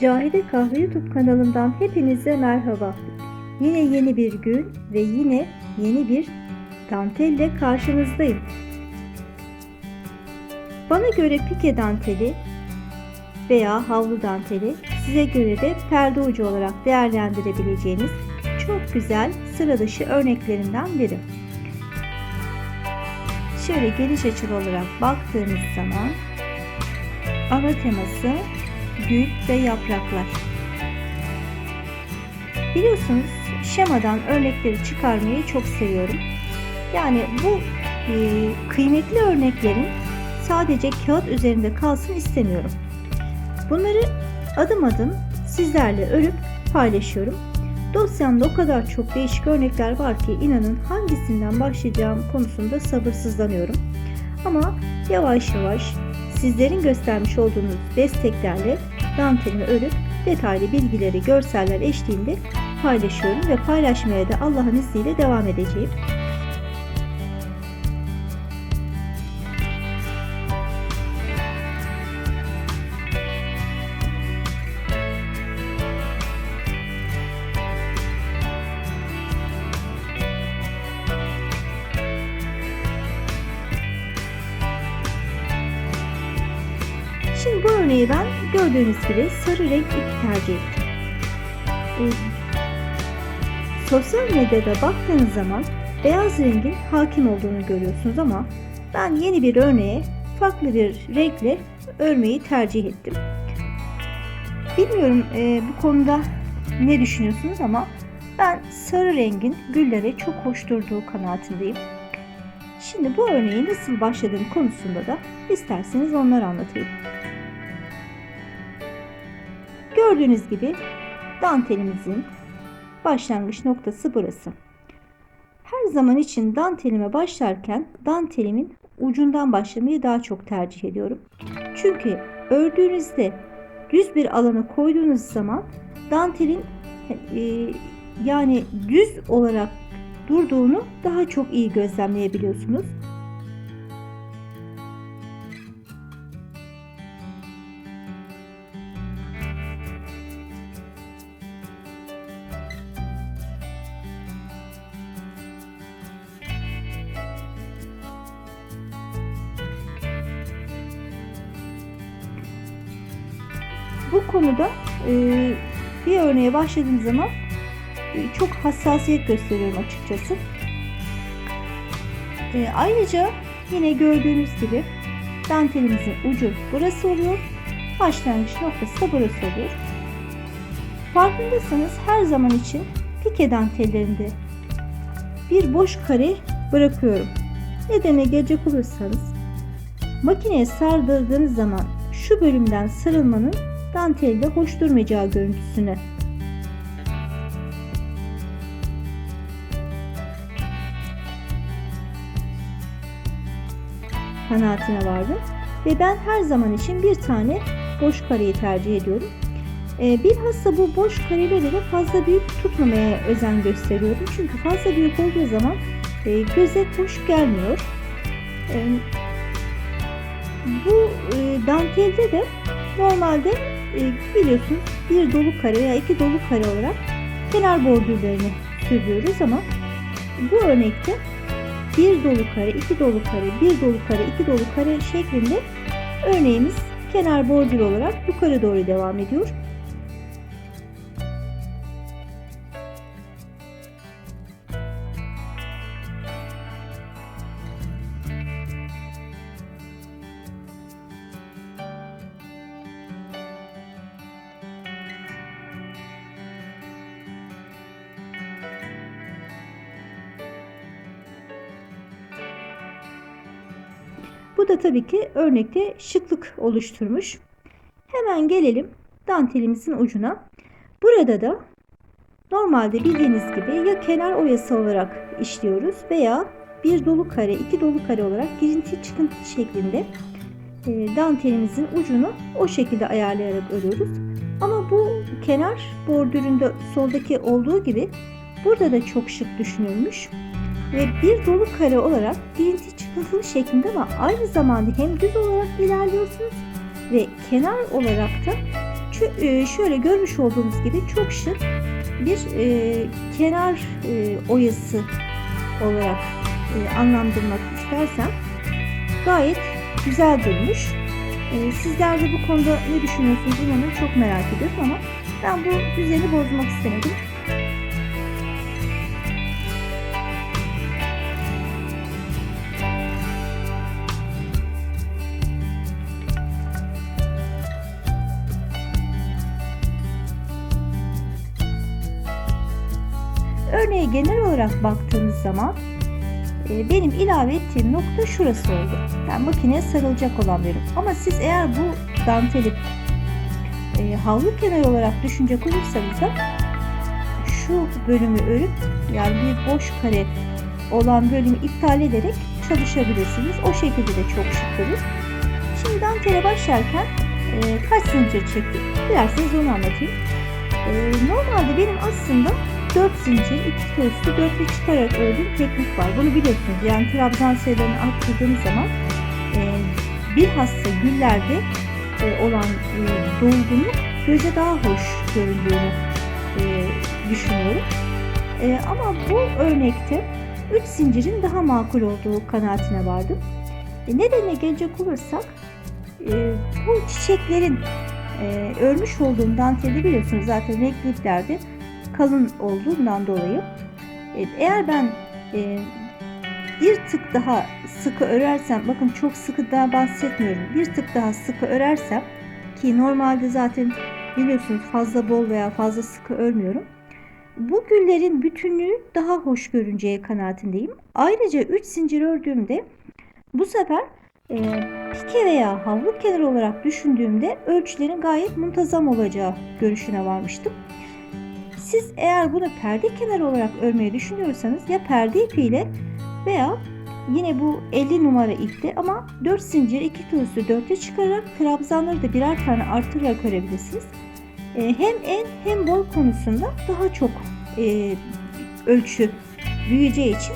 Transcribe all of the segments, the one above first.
Cahide Kahve YouTube kanalımdan hepinize merhaba. Yine yeni bir gün ve yine yeni bir dantelle karşınızdayım. Bana göre pike danteli veya havlu danteli, size göre de perde ucu olarak değerlendirebileceğiniz çok güzel sıra dışı örneklerinden biri. Şöyle geniş açılı olarak baktığınız zaman ana teması gül ve yapraklar. Biliyorsunuz şemadan örnekleri çıkarmayı çok seviyorum. Yani bu e, kıymetli örneklerin sadece kağıt üzerinde kalsın istemiyorum. Bunları adım adım sizlerle örüp paylaşıyorum. Dosyamda o kadar çok değişik örnekler var ki inanın hangisinden başlayacağım konusunda sabırsızlanıyorum. Ama yavaş yavaş sizlerin göstermiş olduğunuz desteklerle dantelimi örüp detaylı bilgileri, görseller eşliğinde paylaşıyorum ve paylaşmaya da Allah'ın izniyle devam edeceğim. Gördüğünüz gibi sarı renk ip tercih ettim. Ee, sosyal medyada baktığınız zaman beyaz rengin hakim olduğunu görüyorsunuz ama ben yeni bir örneğe farklı bir renkle örmeyi tercih ettim. Bilmiyorum e, bu konuda ne düşünüyorsunuz ama ben sarı rengin güllere çok hoş durduğu kanaatindeyim. Şimdi bu örneği nasıl başladığım konusunda da isterseniz onları anlatayım. Gördüğünüz gibi dantelimizin başlangıç noktası burası. Her zaman için dantelime başlarken dantelimin ucundan başlamayı daha çok tercih ediyorum. Çünkü ördüğünüzde düz bir alana koyduğunuz zaman dantelin e, yani düz olarak durduğunu daha çok iyi gözlemleyebiliyorsunuz. Başladığım zaman e, çok hassasiyet gösteriyorum açıkçası. E, ayrıca yine gördüğünüz gibi dantelimizin ucu burası oluyor. Başlangıç noktası da burası oluyor. Farkındaysanız her zaman için pike dantellerinde bir boş kare bırakıyorum. Nedene gelecek olursanız makineye sardırdığınız zaman şu bölümden sarılmanın dantelde hoş durmayacağı görüntüsüne kanaatine vardım. Ve ben her zaman için bir tane boş kareyi tercih ediyorum. Ee, bilhassa bu boş kareleri de fazla büyük tutmamaya özen gösteriyorum. Çünkü fazla büyük olduğu zaman e, göze hoş gelmiyor. E, bu e, dantelde de normalde e, biliyorsunuz bir dolu kare veya iki dolu kare olarak kenar bordürlerini sürüyoruz ama bu örnekte bir dolu kare, iki dolu kare, bir dolu kare, iki dolu kare şeklinde örneğimiz kenar bordür olarak yukarı doğru devam ediyor. Bu da tabii ki örnekte şıklık oluşturmuş. Hemen gelelim dantelimizin ucuna. Burada da normalde bildiğiniz gibi ya kenar oyası olarak işliyoruz veya bir dolu kare, iki dolu kare olarak girinti çıkıntı şeklinde e, dantelimizin ucunu o şekilde ayarlayarak örüyoruz. Ama bu kenar bordüründe soldaki olduğu gibi burada da çok şık düşünülmüş ve bir dolu kare olarak girinti çıkıntılı şeklinde ama aynı zamanda hem düz olarak ilerliyorsunuz ve kenar olarak da e, şöyle görmüş olduğunuz gibi çok şık bir e, kenar e, oyası olarak e, anlamlandırmak istersem gayet güzel durmuş. E, sizler de bu konuda ne düşünüyorsunuz inanın çok merak ediyorum ama ben bu düzeni bozmak istemedim. Olarak baktığımız zaman e, benim ilave ettiğim nokta şurası oldu. Yani makineye sarılacak olan bölüm. Ama siz eğer bu danteli e, havlu kenarı olarak düşünecek olursanız da şu bölümü örüp yani bir boş kare olan bölümü iptal ederek çalışabilirsiniz. O şekilde de çok şık durur. Şimdi dantele başlarken e, kaç zincir çektik? Dilerseniz onu anlatayım. E, normalde benim aslında 4 zincir, 2 üstü 4'lü çıkarak ördüğüm teknik var. Bunu biliyorsunuz. Yani trabzan sayılarını arttırdığım zaman e, bilhassa güllerde e, olan e, dolgunluk göze daha hoş göründüğünü e, düşünüyorum. E, ama bu örnekte 3 zincirin daha makul olduğu kanaatine vardım. E, nedenine gelecek olursak e, bu çiçeklerin e, örmüş olduğum danteli biliyorsunuz zaten renkli iplerde kalın olduğundan dolayı e, eğer ben e, bir tık daha sıkı örersem bakın çok sıkı daha bahsetmiyorum bir tık daha sıkı örersem ki normalde zaten biliyorsunuz fazla bol veya fazla sıkı örmüyorum bu güllerin bütünlüğü daha hoş görüneceği kanaatindeyim. Ayrıca 3 zincir ördüğümde bu sefer e, pike veya havlu kenarı olarak düşündüğümde ölçülerin gayet muntazam olacağı görüşüne varmıştım. Siz eğer bunu perde kenarı olarak örmeyi düşünüyorsanız ya perde ipiyle veya yine bu 50 numara ipte ama 4 zincir 2 tığüsü 4'e çıkararak trabzanları da birer tane artırarak örebilirsiniz. Ee, hem en hem bol konusunda daha çok e, ölçü büyüyeceği için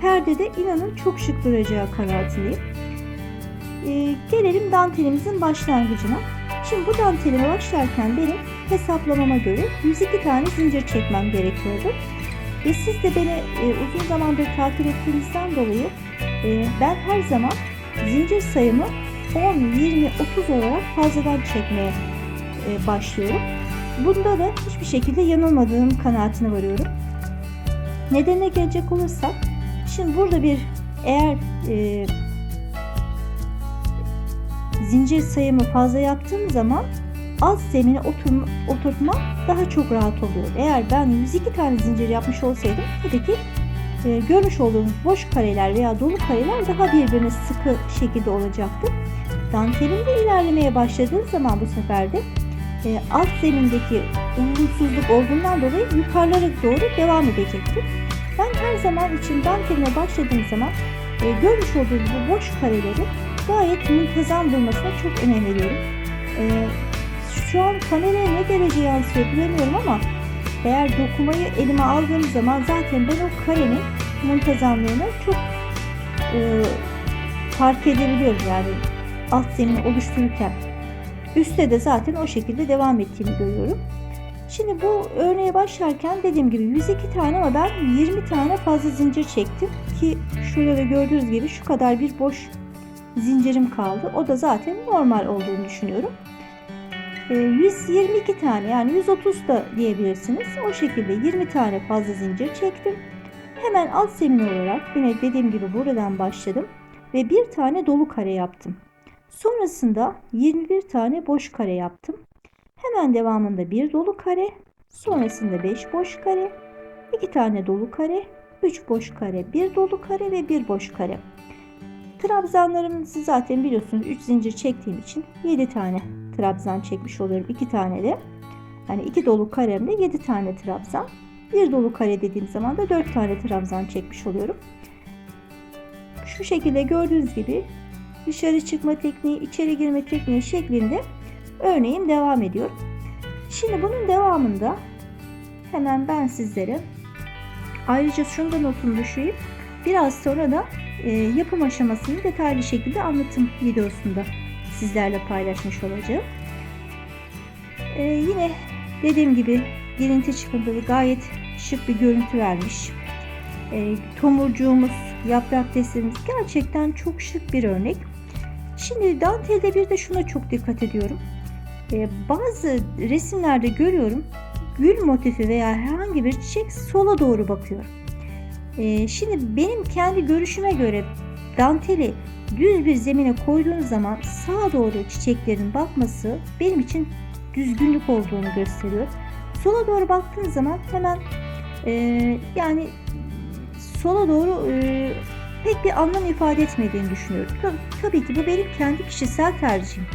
perdede inanın çok şık duracağı kanaatindeyim. Ee, gelelim dantelimizin başlangıcına. Şimdi bu dantelime başlarken benim hesaplamama göre 102 tane zincir çekmem gerekiyordu. Ve siz de beni e, uzun zamandır takip ettiğinizden dolayı e, ben her zaman zincir sayımı 10, 20, 30 olarak fazladan çekmeye e, başlıyorum. Bunda da hiçbir şekilde yanılmadığım kanaatine varıyorum. Nedenine gelecek olursak, şimdi burada bir eğer e, zincir sayımı fazla yaptığım zaman alt zemine oturma, oturtma daha çok rahat oluyor. Eğer ben 102 tane zincir yapmış olsaydım tabii ki e, görmüş olduğunuz boş kareler veya dolu kareler daha birbirine sıkı şekilde olacaktı. Dantelimde ilerlemeye başladığım zaman bu sefer de e, alt zemindeki uyumsuzluk olduğundan dolayı yukarılara doğru devam edecektir. Ben her zaman için dantelime başladığım zaman e, görmüş olduğunuz bu boş kareleri gayet muntazam durmasına çok önem veriyorum. E, şu an kameraya ne derece yansıyor bilemiyorum ama eğer dokumayı elime aldığım zaman zaten ben o karenin muntazamlığını çok e, fark edebiliyorum yani alt zemini oluştururken. Üste de zaten o şekilde devam ettiğini görüyorum. Şimdi bu örneğe başlarken dediğim gibi 102 tane ama ben 20 tane fazla zincir çektim ki şurada da gördüğünüz gibi şu kadar bir boş zincirim kaldı. O da zaten normal olduğunu düşünüyorum. 122 ee, tane yani 130 da diyebilirsiniz. O şekilde 20 tane fazla zincir çektim. Hemen alt zemin olarak yine dediğim gibi buradan başladım ve bir tane dolu kare yaptım. Sonrasında 21 tane boş kare yaptım. Hemen devamında bir dolu kare, sonrasında 5 boş kare, 2 tane dolu kare, 3 boş kare, 1 dolu kare ve 1 boş kare. Trabzanlarımızı zaten biliyorsunuz 3 zincir çektiğim için 7 tane trabzan çekmiş oluyorum. 2 tane de yani 2 dolu karemde 7 tane trabzan. Bir dolu kare dediğim zaman da 4 tane trabzan çekmiş oluyorum. Şu şekilde gördüğünüz gibi dışarı çıkma tekniği, içeri girme tekniği şeklinde örneğim devam ediyor. Şimdi bunun devamında hemen ben sizlere ayrıca şunu da notunu düşeyim. Biraz sonra da yapım aşamasını detaylı şekilde anlatım videosunda sizlerle paylaşmış olacağım. Ee, yine dediğim gibi girinti çıkıntılı gayet şık bir görüntü vermiş. Ee, tomurcuğumuz, yaprak desenimiz gerçekten çok şık bir örnek. Şimdi dantelde bir de şuna çok dikkat ediyorum. Ee, bazı resimlerde görüyorum gül motifi veya herhangi bir çiçek sola doğru bakıyor. Ee, şimdi benim kendi görüşüme göre danteli düz bir zemine koyduğunuz zaman sağa doğru çiçeklerin bakması benim için düzgünlük olduğunu gösteriyor. Sola doğru baktığınız zaman hemen e, yani sola doğru e, pek bir anlam ifade etmediğini düşünüyorum. Tabii ki bu benim kendi kişisel tercihim.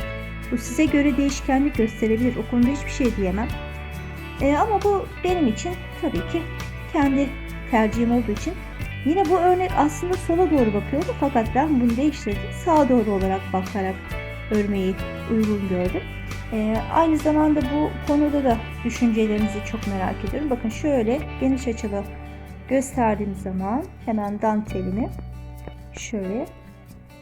Bu size göre değişkenlik gösterebilir. O konuda hiçbir şey diyemem. E, ama bu benim için tabii ki kendi tercihim olduğu için yine bu örnek aslında sola doğru bakıyordu fakat ben bunu değiştirdim. Sağa doğru olarak bakarak örmeyi uygun gördüm. E, aynı zamanda bu konuda da düşüncelerinizi çok merak ediyorum. Bakın şöyle geniş açılı gösterdiğim zaman hemen dantelimi şöyle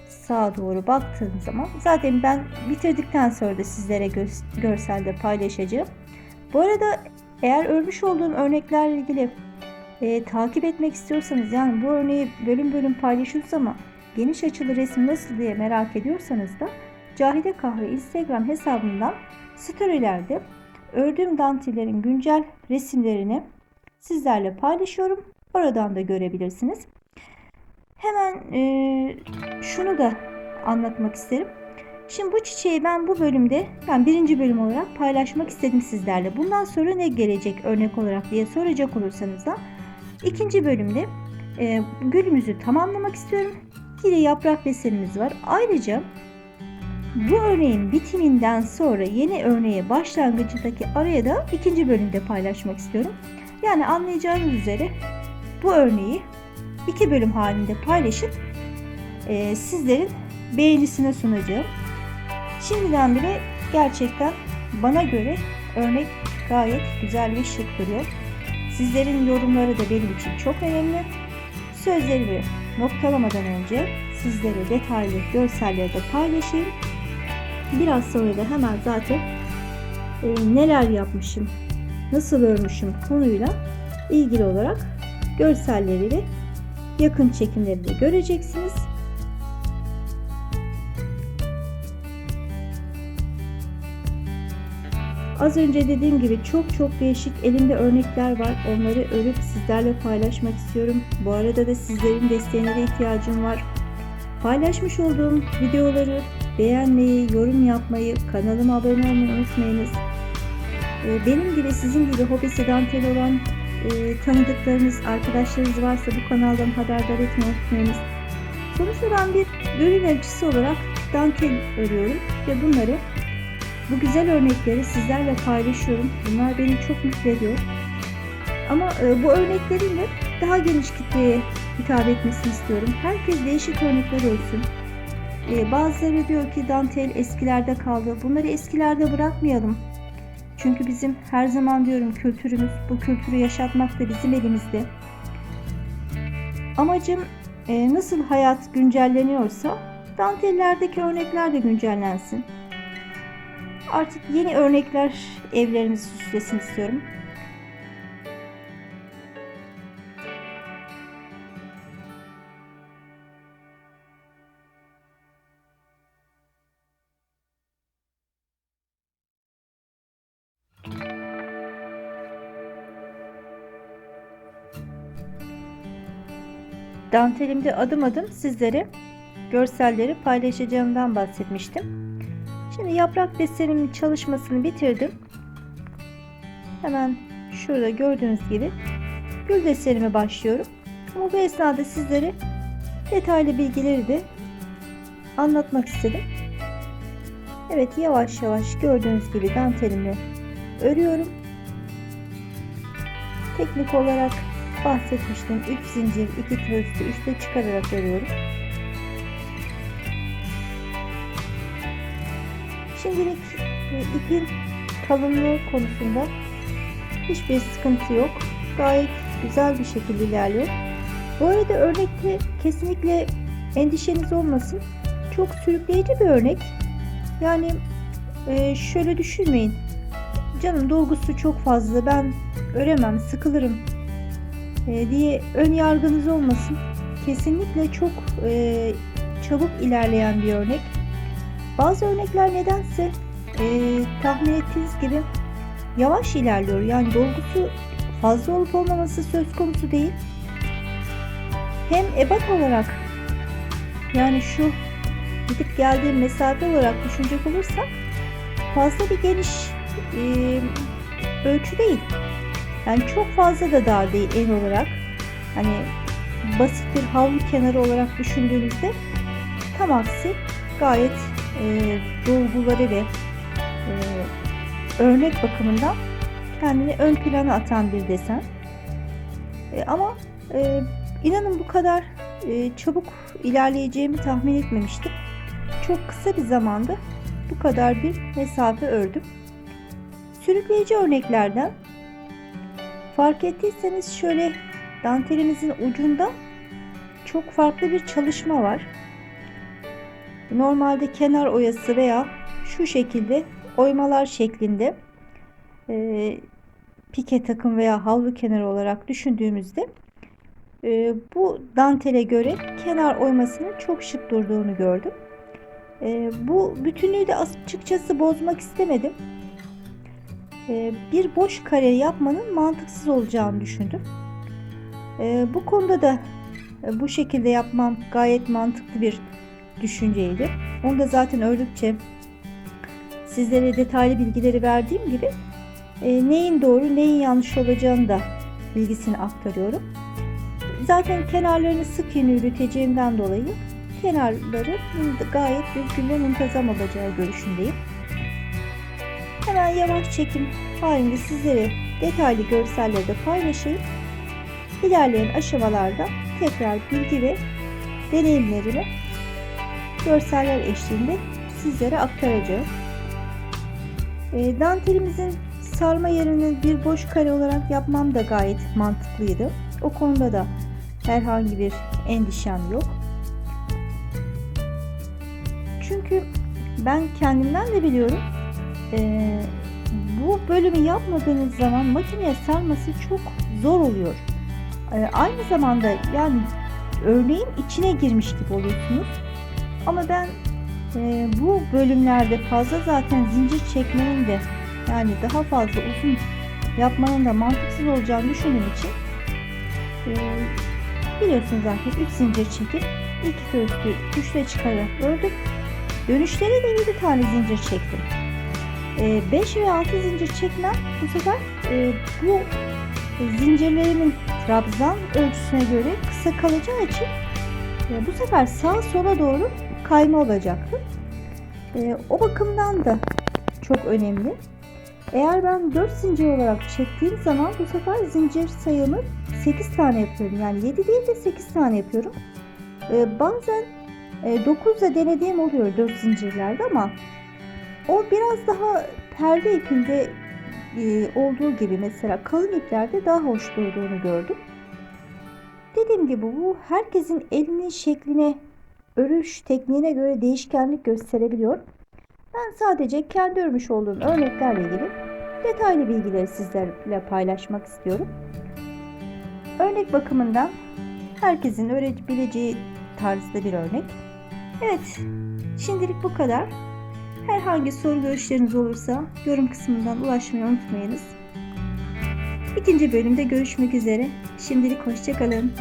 sağa doğru baktığım zaman zaten ben bitirdikten sonra da sizlere gö- görselde paylaşacağım. Bu arada eğer örmüş olduğum örneklerle ilgili e, takip etmek istiyorsanız yani bu örneği bölüm bölüm paylaşıyoruz ama geniş açılı resim nasıl diye merak ediyorsanız da Cahide Kahve Instagram hesabından storylerde ördüğüm dantillerin güncel resimlerini sizlerle paylaşıyorum. Oradan da görebilirsiniz. Hemen e, şunu da anlatmak isterim. Şimdi bu çiçeği ben bu bölümde, ben birinci bölüm olarak paylaşmak istedim sizlerle. Bundan sonra ne gelecek örnek olarak diye soracak olursanız da ikinci bölümde e, gülümüzü tamamlamak istiyorum. Yine yaprak desenimiz var. Ayrıca bu örneğin bitiminden sonra yeni örneğe başlangıcındaki araya da ikinci bölümde paylaşmak istiyorum. Yani anlayacağınız üzere bu örneği iki bölüm halinde paylaşıp e, sizlerin beğenisine sunacağım. Şimdiden bile gerçekten bana göre örnek gayet güzel ve şık duruyor. Sizlerin yorumları da benim için çok önemli. Sözlerimi noktalamadan önce sizlere detaylı görselleri de paylaşayım. Biraz sonra da hemen zaten e, neler yapmışım, nasıl örmüşüm konuyla ilgili olarak görselleri ve yakın çekimleri de göreceksiniz. Az önce dediğim gibi çok çok değişik elimde örnekler var. Onları örüp sizlerle paylaşmak istiyorum. Bu arada da sizlerin desteğine de ihtiyacım var. Paylaşmış olduğum videoları beğenmeyi, yorum yapmayı, kanalıma abone olmayı unutmayınız. Ee, benim gibi sizin gibi hobisi dantel olan e, tanıdıklarınız, arkadaşlarınız varsa bu kanaldan haberdar etmeyi unutmayınız. Sonuçta ben bir elçisi olarak dantel örüyorum ve bunları bu güzel örnekleri sizlerle paylaşıyorum. Bunlar beni çok mutlu ediyor. Ama e, bu örneklerin de daha geniş kitleye hitap etmesini istiyorum. Herkes değişik örnekler olsun. E, bazıları diyor ki dantel eskilerde kaldı. Bunları eskilerde bırakmayalım. Çünkü bizim her zaman diyorum kültürümüz, bu kültürü yaşatmak da bizim elimizde. Amacım e, nasıl hayat güncelleniyorsa dantellerdeki örnekler de güncellensin. Artık yeni örnekler evlerimizi süslesin istiyorum. Dantelimde adım adım sizlere görselleri paylaşacağımdan bahsetmiştim. Şimdi yaprak desenimin çalışmasını bitirdim. Hemen şurada gördüğünüz gibi gül desenime başlıyorum. Ama bu esnada sizlere detaylı bilgileri de anlatmak istedim. Evet yavaş yavaş gördüğünüz gibi dantelimi örüyorum. Teknik olarak bahsetmiştim. 3 zincir, 2 tığ üstü, çıkararak örüyorum. Şimdilik ipin kalınlığı konusunda hiçbir sıkıntı yok. Gayet güzel bir şekilde ilerliyor. Bu arada örnekte kesinlikle endişeniz olmasın. Çok sürükleyici bir örnek. Yani e, şöyle düşünmeyin. canım dolgusu çok fazla ben öremem sıkılırım e, diye ön yargınız olmasın. Kesinlikle çok e, çabuk ilerleyen bir örnek. Bazı örnekler nedense e, tahmin ettiğiniz gibi yavaş ilerliyor. Yani dolgusu fazla olup olmaması söz konusu değil. Hem ebat olarak yani şu gidip geldiğim mesafe olarak düşünecek olursak fazla bir geniş e, ölçü değil. Yani çok fazla da dar değil en olarak. Hani basit bir havlu kenarı olarak düşündüğünüzde tam aksi gayet e, ve e, örnek bakımından kendini ön plana atan bir desen. E, ama e, inanın bu kadar çabuk ilerleyeceğimi tahmin etmemiştim. Çok kısa bir zamanda bu kadar bir mesafe ördüm. Sürükleyici örneklerden fark ettiyseniz şöyle dantelimizin ucunda çok farklı bir çalışma var. Normalde kenar oyası veya şu şekilde oymalar şeklinde e, pike takım veya havlu kenarı olarak düşündüğümüzde e, bu dantele göre kenar oymasının çok şık durduğunu gördüm. E, bu bütünlüğü de açıkçası bozmak istemedim. E, bir boş kare yapmanın mantıksız olacağını düşündüm. E, bu konuda da e, bu şekilde yapmam gayet mantıklı bir düşünceydi. Onu da zaten ördükçe sizlere detaylı bilgileri verdiğim gibi e, neyin doğru neyin yanlış olacağını da bilgisini aktarıyorum. Zaten kenarlarını sık iğne yürüteceğimden dolayı kenarları gayet düzgün ve muntazam olacağı görüşündeyim. Hemen yavaş çekim halinde sizlere detaylı görselleri de paylaşayım. İlerleyen aşamalarda tekrar bilgi ve deneyimlerimi görseller eşliğinde sizlere aktaracağım. E, dantelimizin sarma yerini bir boş kare olarak yapmam da gayet mantıklıydı. O konuda da herhangi bir endişem yok. Çünkü ben kendimden de biliyorum. E, bu bölümü yapmadığınız zaman makineye sarması çok zor oluyor. E, aynı zamanda yani örneğin içine girmiş gibi oluyorsunuz. Ama ben e, bu bölümlerde fazla zaten zincir çekmenin de yani daha fazla uzun yapmanın da mantıksız olacağını düşündüğüm için e, biliyorsunuz zaten 3 zincir çekip iki göğüslü güçle çıkarak ördüm. Dönüşlere de 7 tane zincir çektim. 5 ve 6 zincir çekmem bu sefer e, bu zincirlerimin trabzan ölçüsüne göre kısa kalacağı için e, bu sefer sağ sola doğru kayma olacaktı. E, o bakımdan da çok önemli. Eğer ben 4 zincir olarak çektiğim zaman bu sefer zincir sayımı 8 tane yapıyorum. Yani 7 değil de 8 tane yapıyorum. E, bazen e, 9 da denediğim oluyor 4 zincirlerde ama o biraz daha perde ipinde e, olduğu gibi mesela kalın iplerde daha hoş durduğunu gördüm. Dediğim gibi bu herkesin elinin şekline, örüş tekniğine göre değişkenlik gösterebiliyor. Ben sadece kendi örmüş olduğum örneklerle ilgili detaylı bilgileri sizlerle paylaşmak istiyorum. Örnek bakımından herkesin öğrenebileceği tarzda bir örnek. Evet, şimdilik bu kadar. Herhangi soru görüşleriniz olursa yorum kısmından ulaşmayı unutmayınız. İkinci bölümde görüşmek üzere. Şimdilik hoşçakalın.